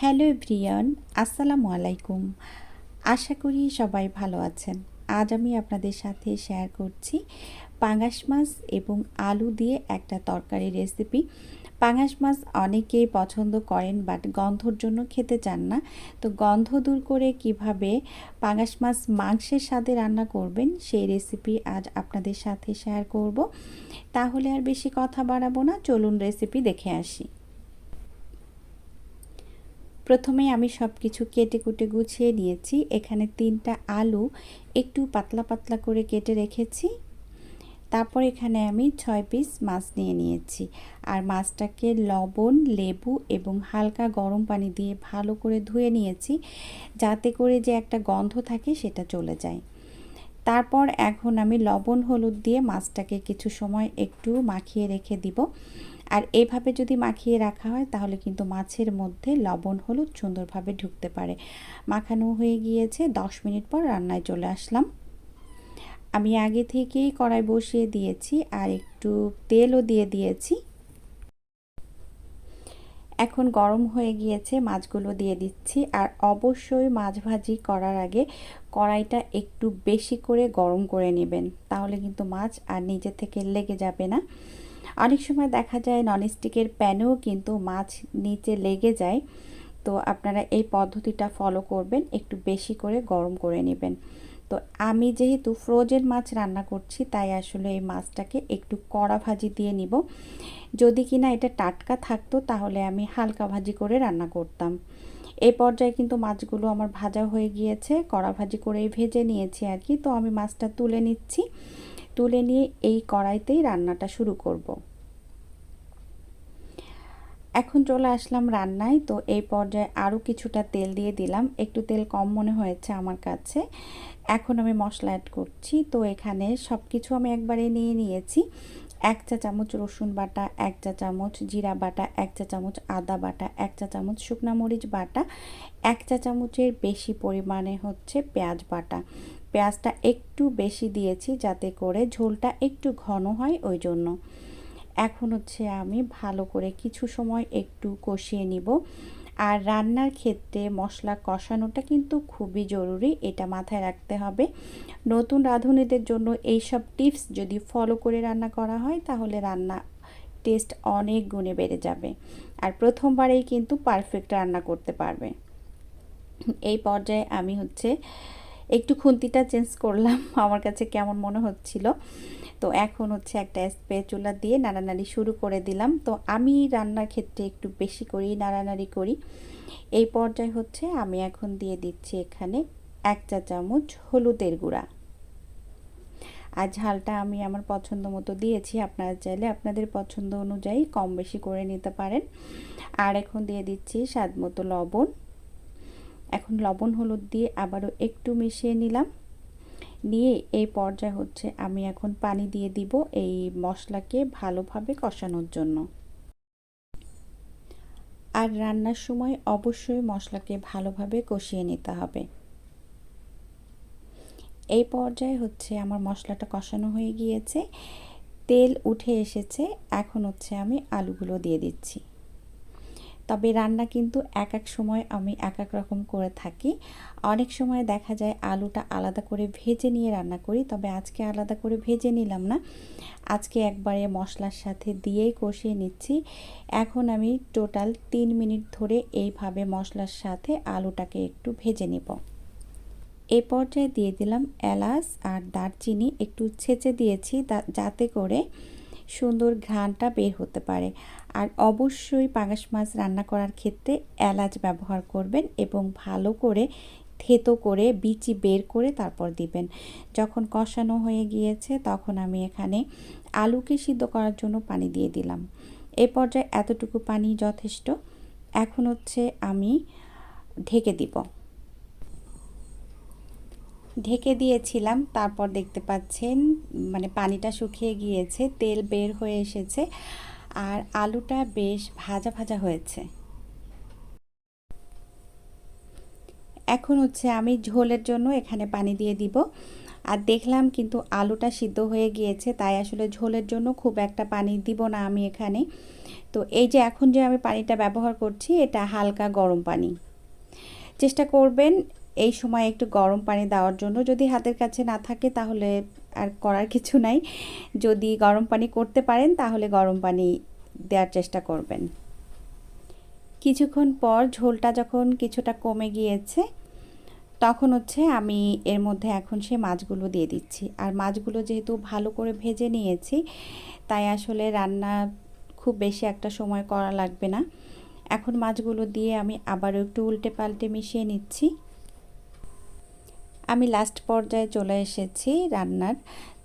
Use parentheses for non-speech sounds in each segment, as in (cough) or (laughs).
Hello everyone আসসালামু আলাইকুম। আশা করি সবাই ভালো আছেন। আজ আমি আপনাদের সাথে শেয়ার করছি পাঙাশ মাছ এবং আলু দিয়ে একটা তরকারি রেসিপি পাঙাশ মাছ অনেকেই পছন্দ করেন বাট গন্ধর জন্য খেতে চান না। তো গন্ধ দূর করে কীভাবে পাঙাশ মাছ মাংসের সাথে রান্না করবেন সেই রেসিপি আজ আপনাদের সাথে শেয়ার করব। তাহলে আর বেশি কথা বাড়াবো না, চলুন রেসিপি দেখে আসি। প্রথমে আমি সব কিছু কেটে কুটে গুছিয়ে নিয়েছি। এখানে তিনটা আলু একটু পাতলা পাতলা করে কেটে রেখেছি। তারপর এখানে আমি ছয় পিস মাছ নিয়ে নিয়েছি। আর মাছটাকে লবণ, লেবু এবং হালকা গরম পানি দিয়ে ভালো করে ধুয়ে নিয়েছি যাতে করে যে একটা গন্ধ থাকে সেটা চলে যায়। তারপর এখন আমি লবণ, হলুদ দিয়ে মাছটাকে কিছু সময় একটু মাখিয়ে রেখে দিব। আর এইভাবে যদি মাখিয়ে রাখা হয়, তাহলে কিন্তু মাছের মধ্যে লবণ, হলুদ সুন্দরভাবে ঢুকতে পারে। মাখানো হয়ে গিয়েছে, দশ মিনিট পর রান্নায় চলে আসলাম। আমি আগে থেকেই কড়াই বসিয়ে দিয়েছি আর একটু তেলও দিয়ে দিয়েছি। এখন গরম হয়ে গিয়েছে, মাছগুলো দিয়ে দিচ্ছি। আর অবশ্যই মাছ ভাজি করার আগে কড়াইটা একটু বেশি করে গরম করে নেবেন, তাহলে কিন্তু মাছ আর নিজে থেকে লেগে যাবে না। অনেক সময় দেখা যায় ননস্টিকের প্যানেও কিন্তু মাছ নিচে লেগে যায়। তো আপনারা এই পদ্ধতিটা ফলো করবেন, একটু বেশি করে গরম করে নেবেন। তো আমি যেহেতু ফ্রোজেন মাছ রান্না করছি, তাই আসলে এই মাছটাকে একটু কড়া ভাজি দিয়ে নিব। যদি কিনা এটা টাটকা থাকতো, তাহলে আমি হালকা ভাজি করে রান্না করতাম। এই পর্যায়ে কিন্তু মাছগুলো আমার ভাজা হয়ে গিয়েছে, কড়া ভাজি করেই ভেজে নিয়েছি আর কি। তো আমি মাছটা তুলে নিচ্ছি। তুলে নিয়ে এই কড়াইতেই রান্নাটা শুরু করব। এখন চলে আসলাম রান্নায়, তো এই পর্যায়ে আরও কিছুটা তেল দিয়ে দিলাম। একটু তেল কম মনে হয়েছে আমার কাছে। এখন আমি মশলা অ্যাড করছি, তো এখানে সব কিছু আমি একবারে নিয়ে নিয়েছি। এক চা চামচ রসুন বাটা, এক চা চামচ জিরা বাটা, এক চা চামচ আদা বাটা, এক চা চামচ শুকনা মরিচ বাটা, এক চা চামচের বেশি পরিমাণে হচ্ছে পেঁয়াজ বাটা। পেঁয়াজটা একটু বেশি দিয়েছি যাতে করে ঝোলটা একটু ঘন হয় ওই জন্য। এখন হচ্ছে আমি ভালো করে কিছু সময় একটু কষিয়ে নিব। আর রান্নার ক্ষেত্রে মশলা কষানোটা কিন্তু খুবই জরুরি, এটা মাথায় রাখতে হবে। নতুন রাঁধুনিদের জন্য এই সব টিপস যদি ফলো করে রান্না করা হয়, তাহলে রান্না টেস্ট অনেক গুণে বেড়ে যাবে। আর প্রথমবারেই কিন্তু পারফেক্ট রান্না করতে পারবে। এই পর্যায়ে আমি হচ্ছে একটু খুন্তিটা চেঞ্জ করলাম, (laughs) আমার কাছে কেমন মনে হচ্ছিল। তো এখন হচ্ছে একটা চুলা দিয়ে নাড়ানাড়ি শুরু করে দিলাম। তো আমি রান্নার ক্ষেত্রে একটু বেশি করি, নাড়ানাড়ি করি। এই পর্যায়ে হচ্ছে আমি এখন দিয়ে দিচ্ছি এখানে এক চা চামচ হলুদের গুঁড়া। আর ঝালটা আমি আমার পছন্দ মতো দিয়েছি, আপনারা চাইলে আপনাদের পছন্দ অনুযায়ী কম বেশি করে নিতে পারেন। আর এখন দিয়ে দিচ্ছি স্বাদ মতো লবণ। এখন লবণ, হলুদ দিয়ে আবারও একটু মিশিয়ে নিলাম। নিয়ে এই পর্যায়ে হচ্ছে আমি এখন পানি দিয়ে দিব এই মশলাকে ভালোভাবে কষানোর জন্য। আর রান্নার সময় অবশ্যই মশলাকে ভালোভাবে কষিয়ে নিতে হবে। এই পর্যায়ে হচ্ছে আমার মশলাটা কষানো হয়ে গিয়েছে। তেল উঠে এসেছে। এখন হচ্ছে আমি আলুগুলো দিয়ে দিচ্ছি। তবে রান্না কিন্তু এক এক সময় আমি এক এক রকম করে থাকি। অনেক সময় দেখা যায় আলুটা আলাদা করে ভেজে নিয়ে রান্না করি, তবে আজকে আলাদা করে ভেজে নিলাম না। আজকে একবারে মশলার সাথে দিয়েই কষিয়ে নিচ্ছি। এখন আমি টোটাল তিন মিনিট ধরে এইভাবে মশলার সাথে আলুটাকে একটু ভেজে নেব। এ পর্যায়ে দিয়ে দিলাম এলাচ আর দারচিনি, একটু ছেঁচে দিয়েছি যাতে করে সুন্দর ঘ্রাণটা বের হতে পারে। আর অবশ্যই পাঙাশ মাছ রান্না করার ক্ষেত্রে এলাচ ব্যবহার করবেন এবং ভালো করে থেতো করে, বিচি বের করে তারপর দিবেন। যখন কষানো হয়ে গিয়েছে তখন আমি এখানে আলুকে সিদ্ধ করার জন্য পানি দিয়ে দিলাম। এ পর্যায়ে এতটুকু পানি যথেষ্ট। এখন হচ্ছে আমি ঢেকে দিব। ঢেকে দিয়েছিলাম, তারপর দেখতে পাচ্ছেন মানে পানিটা শুকিয়ে গিয়েছে, তেল বের হয়ে এসেছে, আর আলুটা বেশ ভাজা ভাজা হয়েছে। এখন হচ্ছে আমি ঝোলের জন্য এখানে পানি দিয়ে দিব। আর দেখলাম কিন্তু আলুটা সিদ্ধ হয়ে গিয়েছে, তাই আসলে ঝোলের জন্য খুব একটা পানি দিব না আমি এখানে। তো এই যে এখন যে আমি পানিটা ব্যবহার করছি, এটা হালকা গরম পানি। চেষ্টা করবেন এই সময় একটু গরম পানি দেওয়ার জন্য। যদি হাতের কাছে না থাকে তাহলে আর করার কিছু নাই। যদি গরম পানি করতে পারেন তাহলে গরম পানি দেওয়ার চেষ্টা করবেন। কিছুক্ষণ পর ঝোলটা যখন কিছুটা কমে গিয়েছে, তখন হচ্ছে আমি এর মধ্যে এখন সে মাছগুলো দিয়ে দিচ্ছি। আর মাছগুলো যেহেতু ভালো করে ভেজে নিয়েছি, তাই আসলে রান্না খুব বেশি একটা সময় করা লাগবে না। এখন মাছগুলো দিয়ে আমি আবারও একটু উল্টে পাল্টে মিশিয়ে নিচ্ছি। আমি লাস্ট পর্যায়ে চলে এসেছি রান্নার।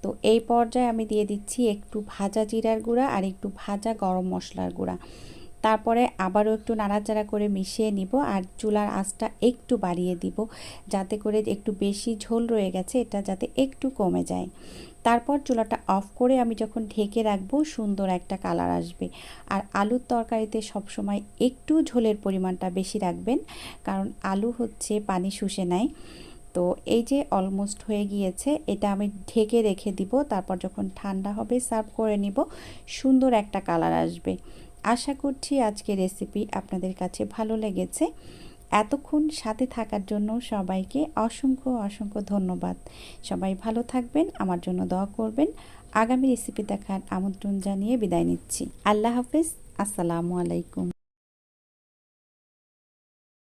তো এই পর্যায়ে আমি দিয়ে দিচ্ছি একটু ভাজা জিরার গুঁড়া আর একটু ভাজা গরম মশলার গুঁড়া। তারপরে আবারও একটু নাড়াচাড়া করে মিশিয়ে নিব আর চুলার আঁচটা একটু বাড়িয়ে দিব যাতে করে একটু বেশি ঝোল রয়ে গেছে, এটা যাতে একটু কমে যায়। তারপর চুলাটা অফ করে আমি যখন ঢেকে রাখব, সুন্দর একটা কালার আসবে। আর আলুর তরকারিতে সবসময় একটু ঝোলের পরিমাণটা বেশি রাখবেন, কারণ আলু হচ্ছে পানি শুষে নেয়। তো এই যে অলমোস্ট হয়ে গিয়েছে, এটা আমি ঢেকে রেখে দিব, তারপর যখন ঠান্ডা হবে সার্ভ করে নিব, সুন্দর একটা কালার আসবে। আশা করছি আজকে রেসিপি আপনাদের কাছে ভালো লেগেছে। এতক্ষণ সাথে থাকার জন্য সবাইকে অসংখ্য অসংখ্য ধন্যবাদ। সবাই ভালো থাকবেন, আমার জন্য দোয়া করবেন। আগামী রেসিপি দেখার আমন্ত্রণ জানিয়ে বিদায় নিচ্ছি। আল্লাহ হাফেজ, আসসালামু আলাইকুম।